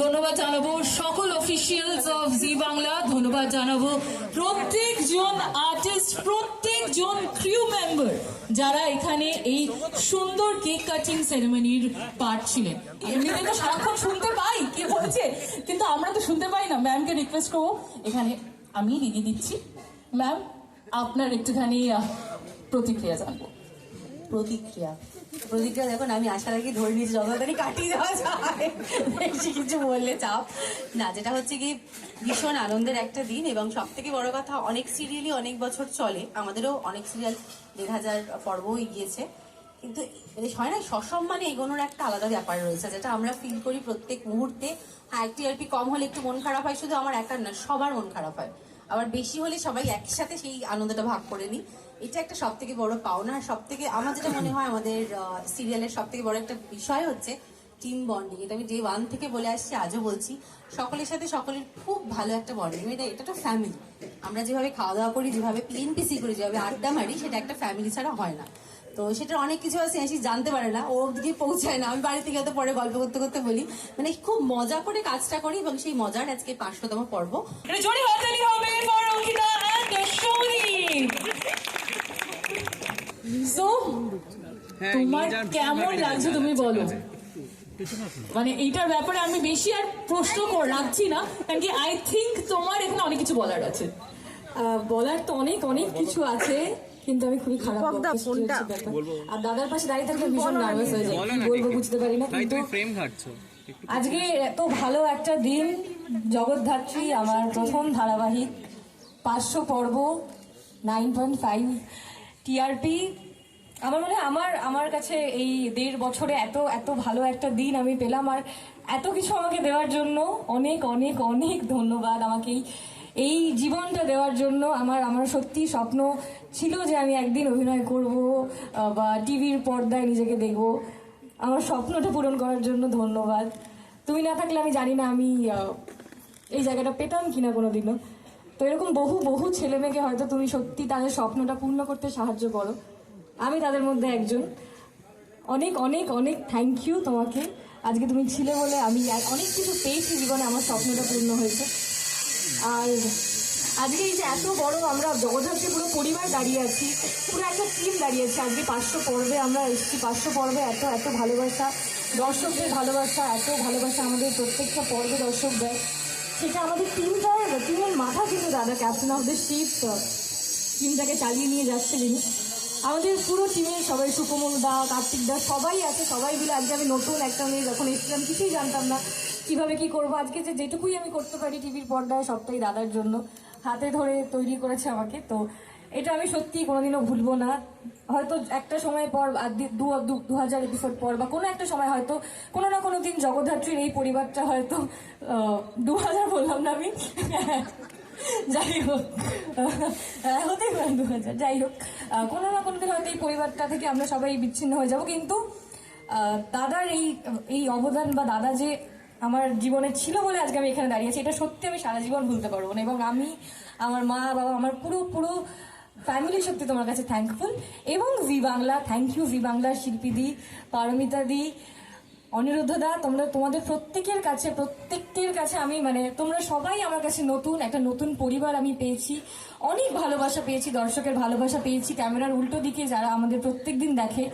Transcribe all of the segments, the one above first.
ধন্যবাদ জানাব সকল অফিসিয়ালস অফ জি বাংলা ধন্যবাদ জানাব প্রত্যেকজন আর্টিস্ট প্রত্যেকজন ক্রিউ মেম্বার যারা এখানে এই সুন্দর কেক কাটিং সেরেমনির পার্ট ছিলেন। এমনিতে তো সারাক্ষণ শুনতে পাই কে বলছে, কিন্তু আমরা তো শুনতে পাই না। ম্যামকে রিকোয়েস্ট করব। এখানে আমি লিখে দিচ্ছি। ম্যাম আপনার একটুখানি প্রতিক্রিয়া জানব। প্রতিক্রিয়া? প্রতিক্রিয়া দেখুন, আমি আসার আগে ধরে নিয়েছি যত তাড়াতাড়ি কাটিয়ে দেওয়া যায়। বেশি কিছু বললে চাপ না। যেটা হচ্ছে কি, ভীষণ আনন্দের একটা দিন এবং সব থেকে বড় কথা, অনেক সিরিয়ালই অনেক বছর চলে। আমাদেরও অনেক সিরিয়াল দেড় হাজার পর্বও গিয়েছে কিন্তু হয় না, সসম্মানে এগোনোর একটা আলাদা ব্যাপার রয়েছে, যেটা আমরা ফিল করি প্রত্যেক মুহূর্তে। হ্যাঁ একটু আরপি কম হলে একটু মন খারাপ হয়, শুধু আমার একার না, সবার মন খারাপ হয়। আবার বেশি হলে সবাই একসাথে সেই আনন্দটা ভাগ করে নিই। এটা একটা সব থেকে বড় পাওনা। আর সব থেকে আমার যেটা মনে হয় আমাদের সিরিয়ালের সব থেকে বড় একটা বিষয় হচ্ছে টিম বন্ডিং এটা আমি ডে ওয়ান থেকে বলে আসছি, আজও বলছি। সকলের সাথে সকলের খুব ভালো একটা বন্ডিং এটা এটা তো ফ্যামিলি আমরা যেভাবে খাওয়া দাওয়া করি, যেভাবে পিএনপিসি করি, যেভাবে আড্ডা মারি, সেটা একটা ফ্যামিলি ছাড়া হয় না। তো সেটা অনেক কিছু আছে, আসি জানতে পারে না ওর দিকে পৌঁছায় না। আমি বাড়ি থেকে হয়তো পরে গল্প করতে করতে বলি। মানে খুব মজা করে কাজটা করি এবং সেই মজার আজকে পাঁচশোতম পর্ব। হবে for Ankita and Souri. So, তোমার কেমন লাগছে তুমি বলো? মানে এইটার ব্যাপারে আমি বেশি আর প্রশ্ন কর রাখছি না কারণ কি আই থিঙ্ক তোমার এখানে অনেক কিছু বলার আছে। বলার তো অনেক অনেক কিছু আছে কিন্তু আমি খুবই খারাপ। আর দাদার পাশে দাঁড়িয়ে থাকলে ভীষণ নার্ভাস হয়ে যায় বলব বুঝতে পারি না কিন্তু তুমি ফ্রেম ঘাটছো আজকে এত ভালো একটা দিন জগৎধাত্রী আমার প্রথম ধারাবাহিক পাঁচশো পর্ব নাইন পয়েন্ট ফাইভ টিআরপি আমার মনে আমার আমার কাছে এই দেড় বছরে এত এত ভালো একটা দিন আমি পেলাম আর এত কিছু আমাকে দেওয়ার জন্য, অনেক অনেক অনেক ধন্যবাদ আমাকে এই জীবনটা দেওয়ার জন্য। আমার আমার সত্যি স্বপ্ন ছিল যে আমি একদিন অভিনয় করব বা টিভির পর্দায় নিজেকে দেখব। আমার স্বপ্নটা পূরণ করার জন্য ধন্যবাদ। তুমি না থাকলে আমি জানি না আমি এই জায়গাটা পেতাম কিনা কোনোদিনও। তো এরকম বহু বহু ছেলে মেয়েকে হয়তো তুমি সত্যি তাদের স্বপ্নটা পূর্ণ করতে সাহায্য করো। আমি তাদের মধ্যে একজন। অনেক অনেক অনেক থ্যাংক ইউ তোমাকে। আজকে তুমি ছিলে বলে আমি অনেক কিছু পেয়েছি জীবনে, আমার স্বপ্নটা পূর্ণ হয়েছে। আর আজকে এই যে এত বড় আমরা জগদ্ধাত্রী পুরো পরিবার দাঁড়িয়ে আছি, পুরো একটা টিম দাঁড়িয়ে আছি। আজকে পাঁচশো পর্বে আমরা এসেছি। পাঁচশো পর্বে এত এত ভালোবাসা, দর্শকদের ভালোবাসা, এত ভালোবাসা আমাদের প্রত্যেকটা পর্বে দর্শক দেয়। সেটা আমাদের টিমটার টিমের মাথা কিন্তু দাদা ক্যাপ্টেন অফ দ্য শিপ টিমটাকে চালিয়ে নিয়ে যাচ্ছে যিনি। আমাদের পুরো টিমে সবাই, সুকমল দা, কার্তিক দা, সবাই আছে, সবাই মিলে আজকে আমি নতুন একটা মেয়ে যখন এসেছিলাম, কিছুই জানতাম না কীভাবে কি করব। আজকে যে যেটুকুই আমি করতে পারি টিভির পর্দায়, সবটাই দাদার জন্য। হাতে ধরে তৈরি করেছে আমাকে। তো এটা আমি সত্যি কোনোদিনও ভুলবো না। হয়তো একটা সময় পর দু- দু হাজার এপিসোড পর বা কোনো একটা সময় হয়তো, কোনো না কোনো দিন জগদ্ধাত্রীর এই পরিবারটা হয়তো দু হাজার বললাম না আমি। যাই হোক হতেই পারে দু হাজার। যাই হোক কোনো না কোনো হয়তো এই পরিবারটা থেকে আমরা সবাই বিচ্ছিন্ন হয়ে যাব, কিন্তু দাদার এই এই অবদান বা দাদা যে আমার জীবনে ছিল বলে আজকে আমি এখানে দাঁড়িয়ে আছি, এটা সত্যি আমি সারা জীবন ভুলতে পারব না। এবং আমি, আমার মা, বাবা, আমার পুরো পুরো ফ্যামিলি সত্যি তোমার কাছে থ্যাঙ্কফুল এবং জি বাংলা থ্যাংক ইউ জি বাংলার শিল্পী দি পারমিতা দি অনিরুদ্ধ দা তোমরা তোমাদের প্রত্যেকের কাছে প্রত্যেকের কাছে আমি মানে তোমরা সবাই আমার কাছে নতুন, একটা নতুন পরিবার আমি পেয়েছি। অনেক ভালোবাসা পেয়েছি, দর্শকের ভালোবাসা পেয়েছি, ক্যামেরার উল্টো দিকে যারা আমাদের প্রত্যেক দিন দেখে।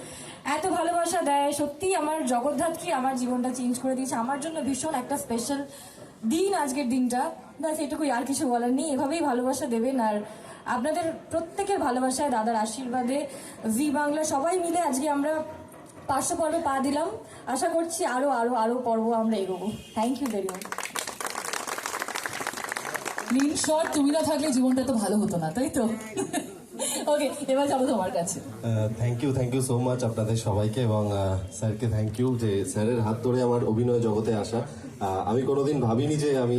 এত ভালোবাসা দেয় সত্যি আমার জগদ্ধাত্রী আমার জীবনটা চেঞ্জ করে দিয়েছে। আমার জন্য ভীষণ একটা স্পেশাল দিন আজকের দিনটা। ব্যাস, এটুকুই, আর কিছু বলার নেই। এভাবেই ভালোবাসা দেবেন। আর আপনাদের প্রত্যেকের ভালোবাসায়, দাদার আশীর্বাদে, জি বাংলা সবাই মিলে আজকে আমরা পাঁচশো পর্বে পা দিলাম। আশা করছি আরও আরও আরও পর্ব আমরা এগোবো। থ্যাংক ইউ ভেরি মাচ তুমি না থাকলে জীবনটা তো ভালো হতো না, তাই তো? ওকে এবার যাব তোমার কাছে। Thank you thank you so much আপনাদের সবাইকে এবং স্যারকে থ্যাংক ইউ যে স্যারের হাত ধরে আমার অভিনয় জগতে আসা। আমি কোনোদিন ভাবিনি যে আমি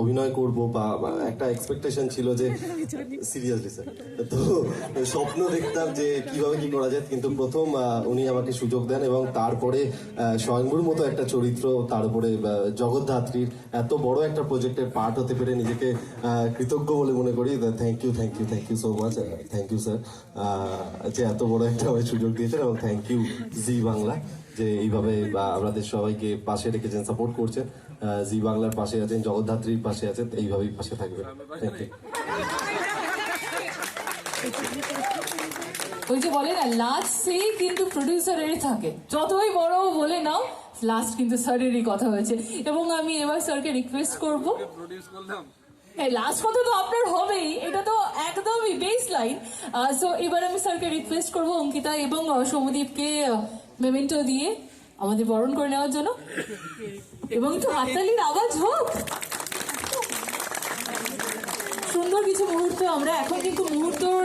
অভিনয় করব বা একটা এক্সপেকটেশন ছিল যে সিরিয়াসলি স্যার তো স্বপ্ন দেখতাম যে কীভাবে কি করা যায়, কিন্তু প্রথম উনি আমাকে সুযোগ দেন এবং তারপরে স্বয়ংভূর মতো একটা চরিত্র, তারপরে জগদ্ধাত্রীর এত বড় একটা প্রজেক্টের পার্ট হতে পেরে নিজেকে কৃতজ্ঞ বলে মনে করি। Thank you thank you thank you so much thank you sir যে এত বড় একটা সুযোগ দিয়েছেন এবং থ্যাংক ইউ জি বাংলা। যে এইভাবে বা আমাদের সবাইকে পাশে রেখেছেন সাপোর্ট করছেন। জি বাংলার পাশে আছেন জগদ্ধাত্রীর পাশে আছেন এইভাবেই পাশে থাকবেন। থ্যাংক ইউ ওই যে বলে না লাস্ট সেই কিন্তু প্রডিউসারেরই থাকে। যতই বড় বলে নাও লাস্ট কিন্তু স্যারেরই কথা হয়েছে। এবং আমি এবার স্যারকে রিকোয়েস্ট করব। হ্যাঁ লাস্ট কথা তো আপনার হবেই। এটা তো একদমই বেস লাইন সো এবার আমি স্যারকে রিকোয়েস্ট করব অঙ্কিতা এবং সৌমদীপকে মেমেন্টো দিয়ে আমাদের বরণ করে নেওয়ার জন্য। এবং একটু হাততালির আওয়াজ হোক। সুন্দর কিছু মুহূর্ত আমরা এখন কিন্তু মুহূর্তর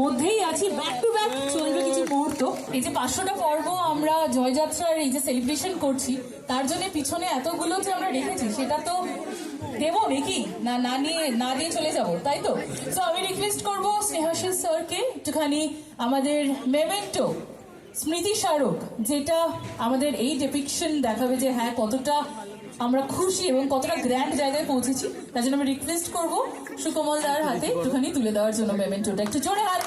মধ্যেই আছি। ব্যাক টু ব্যাক চলবে কিছু মুহূর্ত। এই যে পাঁচশোটা পর্ব আমরা জয়যাত্রার এই যে সেলিব্রেশন করছি, তার জন্য পিছনে এতগুলো যে আমরা রেখেছি, সেটা তো দেবো নাকি? না না নিয়ে, না দিয়ে চলে যাব, তাই তো? তো আমি রিকোয়েস্ট করব স্নেহাশিস স্যারকে একটুখানি আমাদের মেমেন্টো স্মৃতি স্মারক যেটা আমাদের এই ডেপিকশন দেখাবে যে হ্যাঁ কতটা আমরা খুশি এবং কতটা গ্র্যান্ড জায়গায় পৌঁছেছি তার জন্য আমি রিকোয়েস্ট করব সুকমল দার হাতে একটুখানি তুলে দেওয়ার জন্য পেমেন্ট ওটা। একটু জোরে হাত।